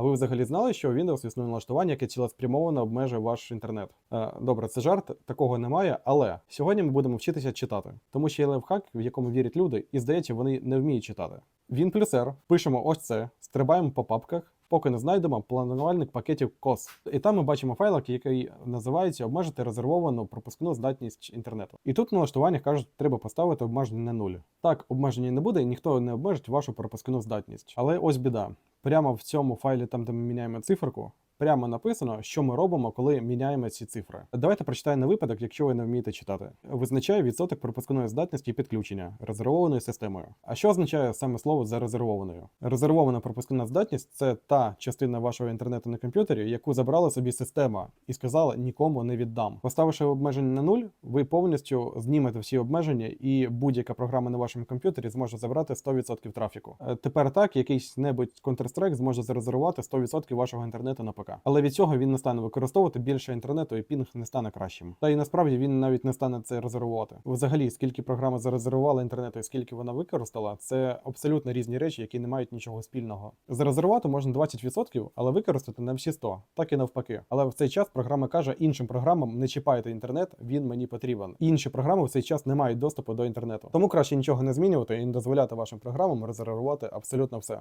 А ви взагалі знали, що Windows існує налаштування, яке цілеспрямовано обмежує ваш інтернет? Е, добре, це жарт, такого немає, але сьогодні ми будемо вчитися читати, тому що є лайфхак, в якому вірять люди, і здається, вони не вміють читати. Він плюс R, пишемо ось це, стрибаємо по папках. Поки не знайдемо планувальник пакетів COS. І там ми бачимо файлик, який називається обмежити резервовану пропускну здатність інтернету. І тут в налаштуваннях кажуть, треба поставити обмеження на нуль. Так, обмеження не буде, і ніхто не обмежить вашу пропускну здатність. Але ось біда. Прямо в цьому файлі, там де ми міняємо циферку, прямо написано, що ми робимо, коли міняємо ці цифри. Давайте прочитаємо на випадок, якщо ви не вмієте читати. Визначає відсоток пропускної здатності підключення резервованою системою. А що означає саме слово зарезервованою? Резервована пропускна здатність це та частина вашого інтернету на комп'ютері, яку забрала собі система і сказала нікому не віддам. Поставивши обмеження на нуль, ви повністю знімете всі обмеження, і будь-яка програма на вашому комп'ютері зможе забрати 100% трафіку. Е, Тепер так, якийсь небудь Counter-Strike зможе зарезервувати 100% вашого інтернету на ПК. Але від цього він не стане використовувати більше інтернету, і пінг не стане кращим. Та і насправді він навіть не стане це резервувати. Взагалі, скільки програма зарезервувала інтернету і скільки вона використала, це абсолютно різні речі, які не мають нічого спільного. Зарезервувати можна 20%, але використати не всі 100, так і навпаки. Але в цей час програма каже іншим програмам: не чіпайте інтернет, він мені потрібен. Інші програми в цей час не мають доступу до інтернету. Тому краще нічого не змінювати і не дозволяти вашим програмам резервувати абсолютно все.